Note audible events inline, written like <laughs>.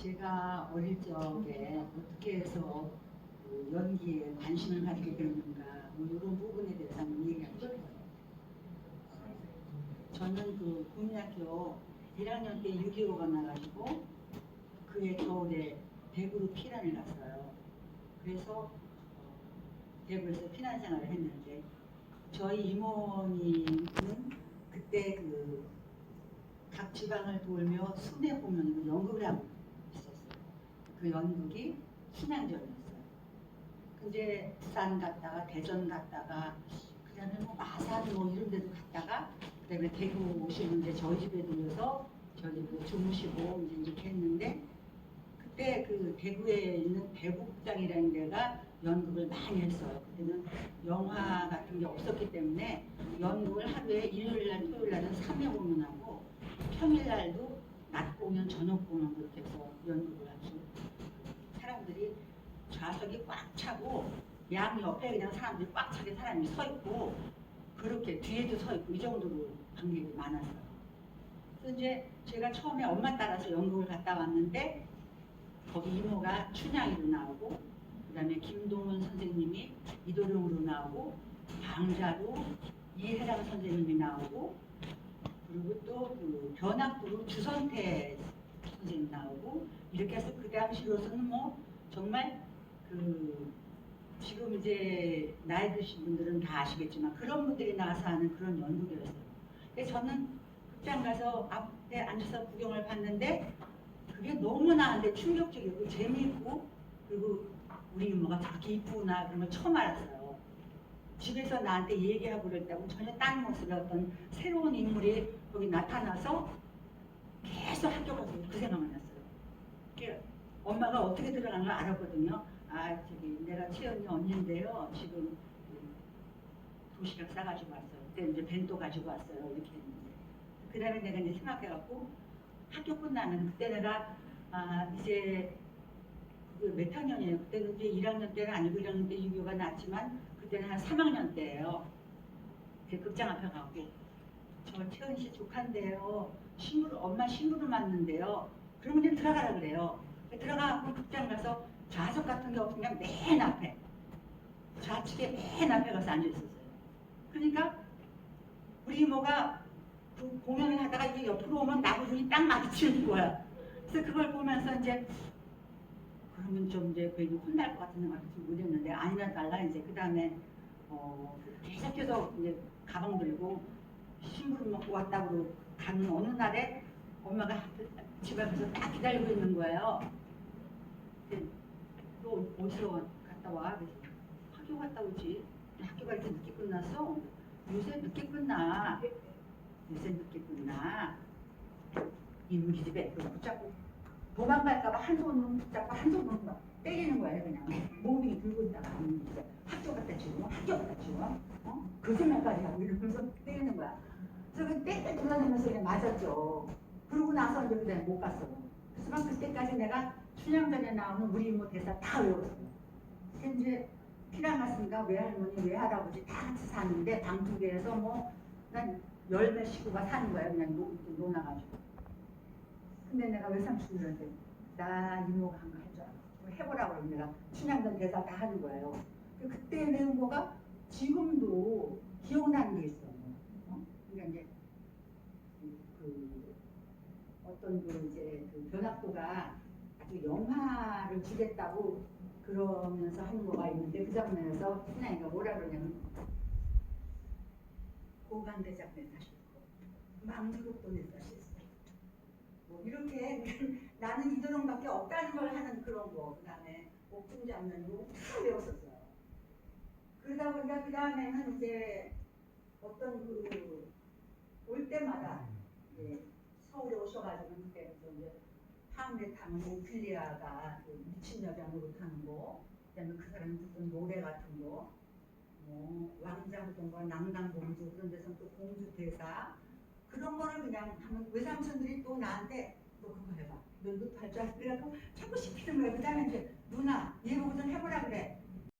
제가 어릴 적에 어떻게 해서 그 연기에 관심을 가지게 됐는가 뭐 이런 부분에 대해서 한번 얘기하고 싶어요. 저는 그 국민학교 1학년 때 6.25가 나가지고 그해 겨울에 대구로 피난을 갔어요. 그래서 어, 대구에서 피난 생활을 했는데 저희 이모님은 그때 그 각 지방을 돌며 순회 공연으로 연극을 하고. 그 연극이 순양전이었어요. 근데 부산 갔다가 대전 갔다가 그다음에 뭐 마산 뭐 이런 데도 갔다가 그다음에 대구 오시는데 저희 집에 들려서 저희 집에 주무시고 이제 이렇게 했는데 그때 그 대구에 있는 대구극장이라는 데가 연극을 많이 했어요. 그때는 영화 같은 게 없었기 때문에 연극을 하루에 일요일 날 토요일 날은 3회 공연하고 평일 날도 낮 공연 저녁 공연 그렇게 해서 연극을 하죠. 좌석이 꽉 차고 양 옆에 그냥 사람들이 꽉 차게 사람이 서 있고 그렇게 뒤에도 서 있고 이 정도로 관객이 많았어요. 그래서 이제 제가 처음에 엄마 따라서 연극을 갔다 왔는데 거기 이모가 춘향이로 나오고 그다음에 김동원 선생님이 이도령으로 나오고 방자로 이해랑 선생님이 나오고 그리고 또 그 변학부로 주선태 선생님 나오고 이렇게 해서 그 당시로서는 뭐 정말 그 지금 이제 나이 드신 분들은 다 아시겠지만 그런 분들이 나와서 하는 그런 연극이었어요. 저는 극장 가서 앞에 앉아서 구경을 봤는데 그게 너무나 근데 충격적이고 재미있고 그리고 우리 이모가 저렇게 이쁘구나 그런 걸 처음 알았어요. 집에서 나한테 얘기하고 때하고 전혀 딴 모습의 어떤 새로운 인물이 거기 나타나서 계속 학교 가서 그 생각만 났어요. 엄마가 어떻게 들어가는 걸 알았거든요. 아 저기 내가 채연이 언니인데요. 지금 그 도시락 싸가지고 왔어요. 그때 이제 벤또 가지고 왔어요. 이렇게 했는데 그 다음에 내가 이제 생각해갖고 학교 끝나면 그때 내가 아 이제 그몇 학년이에요? 그때는 이제 1학년 때는 아니고 1학년 때 유교가 났지만 그때는 한 3학년 때예요. 그 극장 앞에 가고 저 채은 씨 조카인데요. 신부를 엄마 신부를 맞는데요. 그러면 이제 들어가라 그래요. 들어가고 극장 가서 좌석 같은 게 없으면 맨 앞에 좌측에 맨 앞에 가서 앉아 있었어요. 그러니까 우리 이모가 그 공연을 하다가 이게 옆으로 오면 나무 눈이 딱 마주치는 거야. 그래서 그걸 보면서 이제 그러면 좀 이제 괜히 혼날 것 같은 생각이 좀 못했는데 아니나 달라 이제 그 다음에 어 계속해서 이제 가방 들고 신부를 먹고 왔다고 가는 어느 날에 엄마가 집 앞에서 딱 기다리고 있는 거예요. 너 어디서 갔다 와? 학교 갔다 오지. 학교가 이렇게 늦게 끝났어? 요새 늦게 끝나. 요새 늦게 끝나. 이무기 집에 붙잡고 도망갈까봐 한 손으로 붙잡고 한 손으로 막 때리는 거예요 그냥 몸이 들고 있다가 음, 이제 학교 갔다 치고 학교 갔다 치고 어? 거짓말까지 하고 이러면서 때리는 거야 그 떼떼 돌아다니면서 그냥 맞았죠 그러고 나서 이제 못 갔어 막 그때까지 내가 춘향전에 나오는 우리 이모 대사 다 외웠어요 이제 피난 갔으니까 외할머니 외할아버지 다 같이 사는데 방 두 개에서 뭐난 열몇 식구가 사는 거야 그냥 노, 놀아가지고 근데 내가 외삼촌들한테 나 이모가 한거 해줘. 뭐 해보라고 그러면 내가 춘향전 대사 다 하는 거예요. 그 그때 배운 거가 지금도 기억나는 게 있어. 어? 그러니까 이제 그, 그 어떤 그 이제 그 변학도가 아주 영화를 주겠다고 그러면서 하는 거가 있는데 그 장면에서 춘향이가 뭐라 그러냐면 고강대장면 다시 망주국도 냈다 실수. 뭐 이렇게 <laughs> 나는 이도령밖에 없다는 걸 하는 그런 거 그다음에 옥중 장면도 다 외웠었어요. 그러다 보니까 그 다음에는 이제 어떤 그 올 때마다 이제 서울에 오셔가지고 그때 이제 하음레 타는 오피리아가 그 미친 여자 노릇하는 거, 그다음에 그 사람이 부른 노래 같은 거, 뭐 왕자 호동과 남강공주 그런 데서 또 공주 대사 그런 거를 그냥 하면 외삼촌들이 또 나한테 너 그거 해봐. 너 이거 할줄 알아? 그래갖고 자꾸 시키는 거야. 그 다음에 이제 누나 얘 보고 좀 해보라 그래.